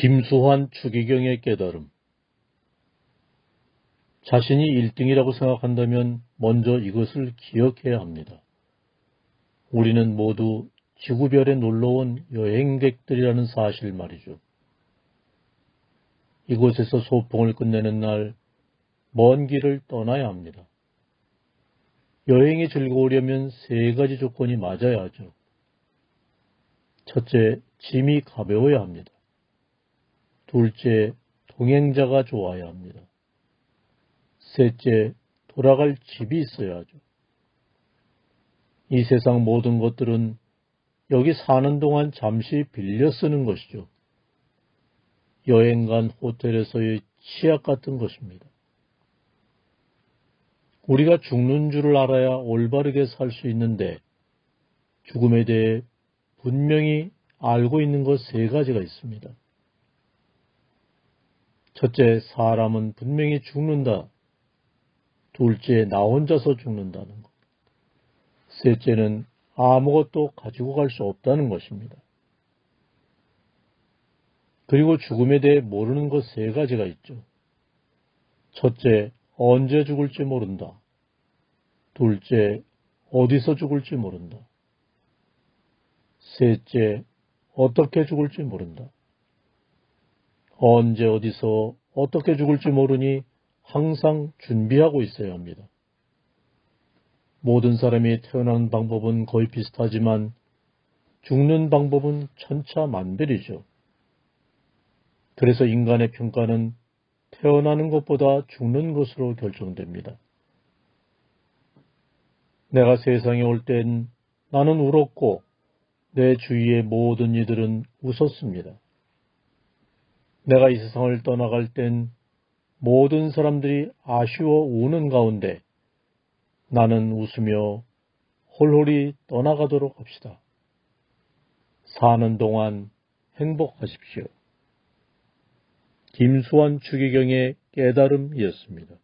김수환 추기경의 깨달음 자신이 1등이라고 생각한다면 먼저 이것을 기억해야 합니다. 우리는 모두 지구별에 놀러온 여행객들이라는 사실 말이죠. 이곳에서 소풍을 끝내는 날 먼 길을 떠나야 합니다. 여행이 즐거우려면 세 가지 조건이 맞아야 하죠. 첫째, 짐이 가벼워야 합니다. 둘째, 동행자가 좋아야 합니다. 셋째, 돌아갈 집이 있어야 하죠. 이 세상 모든 것들은 여기 사는 동안 잠시 빌려 쓰는 것이죠. 여행 간 호텔에서의 치약 같은 것입니다. 우리가 죽는 줄을 알아야 올바르게 살 수 있는데 죽음에 대해 분명히 알고 있는 것 세 가지가 있습니다. 첫째, 사람은 분명히 죽는다. 둘째, 나 혼자서 죽는다는 것. 셋째는 아무것도 가지고 갈 수 없다는 것입니다. 그리고 죽음에 대해 모르는 것 세 가지가 있죠. 첫째, 언제 죽을지 모른다. 둘째, 어디서 죽을지 모른다. 셋째, 어떻게 죽을지 모른다. 언제 어디서 어떻게 죽을지 모르니 항상 준비하고 있어야 합니다. 모든 사람이 태어나는 방법은 거의 비슷하지만 죽는 방법은 천차만별이죠. 그래서 인간의 평가는 태어나는 것보다 죽는 것으로 결정됩니다. 내가 세상에 올 땐 나는 울었고 내 주위의 모든 이들은 웃었습니다. 내가 이 세상을 떠나갈 땐 모든 사람들이 아쉬워 우는 가운데 나는 웃으며 홀홀히 떠나가도록 합시다. 사는 동안 행복하십시오. 김수환 추기경의 깨달음이었습니다.